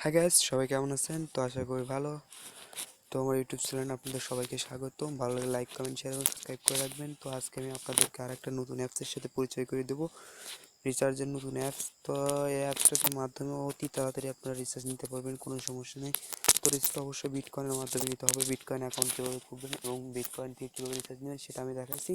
হ্যাঁ গ্যাস সবাই কেমন আছেন? তো আশা করি ভালো। তো আমার ইউটিউব চ্যানেল আপনাদের সবাইকে স্বাগতম। ভালো লাগে লাইক কমেন্ট শেয়ার এবং সাবস্ক্রাইব করে রাখবেন। তো আজকে আমি আপনাদেরকে আরেকটা নতুন অ্যাপসের সাথে পরিচয় করে দেবো। রিচার্জের নতুন অ্যাপস তো এই অ্যাপসটার মাধ্যমে অতি তাড়াতাড়ি আপনারা রিচার্জ নিতে পারবেন, কোনো সমস্যা নেই। তো রিচার্জ অবশ্যই বিটকয়েনের মাধ্যমে নিতে হবে। বিটকয়েন অ্যাকাউন্ট কীভাবে খুলবেন এবং বিটকয়েন থেকে কীভাবে রিচার্জ নেবেন সেটা আমি দেখাচ্ছি।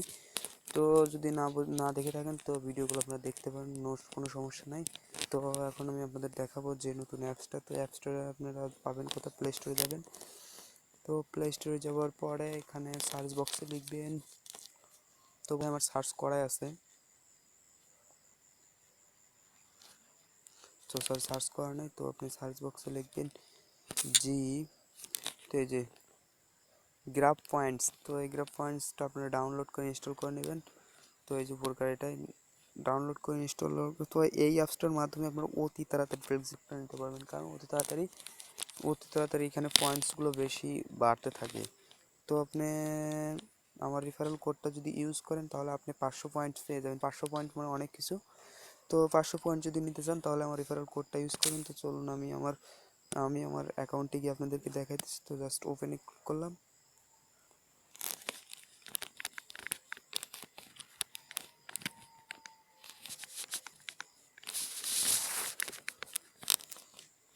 তো যদি না না দেখে থাকেন, তো ভিডিওগুলো আপনারা দেখতে পারেন, নো কোনো সমস্যা নাই। তো এখন আমি আপনাদের দেখাবো যে নতুন অ্যাপসটা, তো অ্যাপসটা আপনারা পাবেন কোথাও প্লে স্টোরে যাবেন। তো প্লে স্টোরে যাওয়ার পরে এখানে সার্চ বক্সে লিখবেন। তো ভাই আমার সার্চ করাই আছে। তো স্যার সার্চ করা নাই, তো আপনি সার্চ বক্সে লিখবেন জি তো এই যে গ্রাফ পয়েন্টস তো এই গ্রাফ পয়েন্টসটা আপনারা ডাউনলোড করে ইনস্টল করে নেবেন। তো এই যে প্রকার এটাই ডাউনলোড করে ইনস্টল তো এই অ্যাপসটার মাধ্যমে আপনারা অতি তাড়াতাড়ি ফ্লেক্সিপটা নিতে পারবেন। কারণ অতি তাড়াতাড়ি অতি তাড়াতাড়ি এখানে পয়েন্টসগুলো বেশি বাড়তে থাকে। তো আপনি আমার রিফারেল কোডটা যদি ইউজ করেন, তাহলে আপনি পাঁচশো পয়েন্ট পেয়ে যাবেন। পাঁচশো পয়েন্ট মানে অনেক কিছু। তো পাঁচশো পয়েন্ট যদি নিতে চান, তাহলে আমার রিফারেল কোডটা ইউজ করুন। তো চলুন আমি আমার আমি আমার অ্যাকাউন্টে গিয়ে আপনাদেরকে দেখাইতেছি। তো জাস্ট ওপেনে করলাম।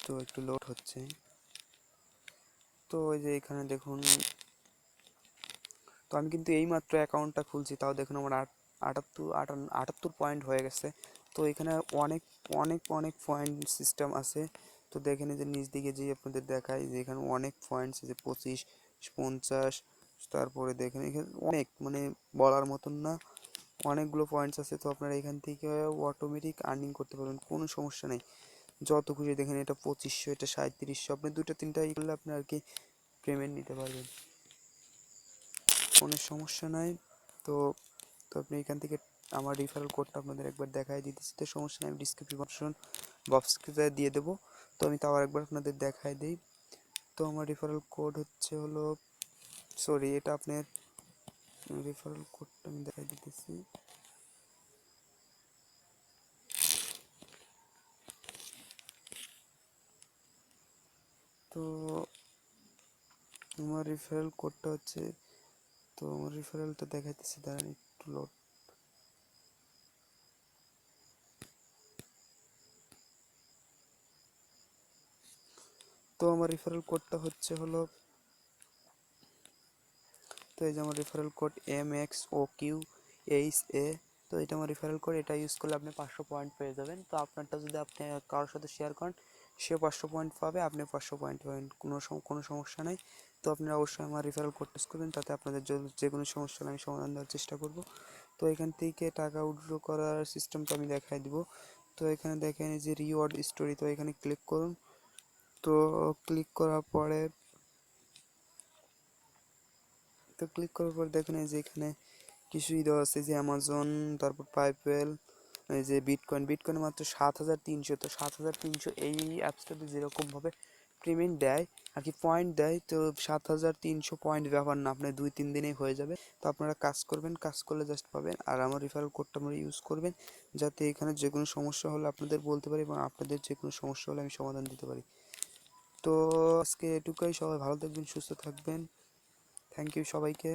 তো একটু লোড হচ্ছে। তো ওই যে এখানে দেখুন, তো আমি কিন্তু এইমাত্র অ্যাকাউন্টটা খুলছি, তাও দেখুন আমার আট, আটাত্তর আটাত্তর পয়েন্ট হয়ে গেছে। তো এখানে অনেক অনেক অনেক পয়েন্ট সিস্টেম আছে। তো দেখেন যে নিচ দিকে যে আপনাদের দেখায় যে এখানে অনেক পয়েন্টস আছে, পঁচিশ, পঞ্চাশ, তারপরে দেখেন এখানে অনেক মানে বলার মতন না। অনেকগুলো পয়েন্টস আছে, তো আপনারা এখান থেকে অটোমেটিক আর্নিং করতে পারবেন, কোনো সমস্যা নেই। যত খুশি দেখেন এটা পঁচিশশো, এটা সাঁত্রিশশো আপনি দুটো তিনটা ই করলে আপনি আর কি পেমেন্ট নিতে পারবেন। কোনো সমস্যা নাই, তো তো আপনি এখান থেকে আমার রিফারেল কোডটা আপনাদের একবার দেখাই দিতেছি। তো সমস্যা নেই, আমি ডিসক্রিপশন বক্সে দিয়ে দেবো। তো আমি তাও একবার আপনাদের দেখাই দিই। তো আমার রিফারেল কোড হচ্ছে হলো সরি এটা আপনার রিফারেল কোডটা আমি দেখাই দিতেছি। তো আমার রিফারেল কোডটা হচ্ছে, তো আমার রিফারেলটা দেখাইতেছি, দাঁড়ান একটু লোড তো আমার রিফারেল কোডটা হচ্ছে হলো, তো এই যে আমার referral code M X O Q H A তো এটা আমার রিফারেল কোড এটা ইউজ করলে আপনি পাঁচশো পয়েন্ট পেয়ে যাবেন। তো আপনারটা যদি আপনি কারোর সাথে শেয়ার করেন সে পাঁচশো পয়েন্ট পাবে, আপনি পাঁচশো পয়েন্ট পাবেন, কোনো কোনো সমস্যা নেই। তো আপনারা অবশ্যই আমার রিফারেল ইউজ করবেন, তাতে আপনাদের যে- কোনো সমস্যা আমি সমাধান দেওয়ার চেষ্টা করব। তো এখান থেকে টাকা উইথড্র করার সিস্টেমটা আমি দেখাই দিব। তো এখানে দেখেন যে রিওয়ার্ড স্টোরি তো এখানে ক্লিক করুন। তো ক্লিক করার পরে, তো ক্লিক করার পর দেখেন যে এখানে কিছুই দেওয়া আছে যে অ্যামাজন তারপর পাইপেল যে বিটকয়েন বিটকয়েন মাত্র সাত হাজার তিনশো, তো সাত হাজার তিনশো এই অ্যাপসটাতে যেরকমভাবে পেমেন্ট দেয়, আর কি পয়েন্ট দেয়, তো সাত হাজার তিনশো পয়েন্ট ব্যাপার না, আপনার দুই, তিন দিনেই হয়ে যাবে। তো আপনারা কাজ করবেন, কাজ করলে জাস্ট পাবেন, আর আমার রিফারেল কোডটা আপনারা ইউজ করবেন, যাতে এখানে যে কোনো সমস্যা হলে আপনাদের বলতে পারি এবং আপনাদের যে কোনো সমস্যা হলে আমি সমাধান দিতে পারি। তো আজকে এটুকুই, সবাই ভালো থাকবেন, সুস্থ থাকবেন। থ্যাংক ইউ সবাইকে।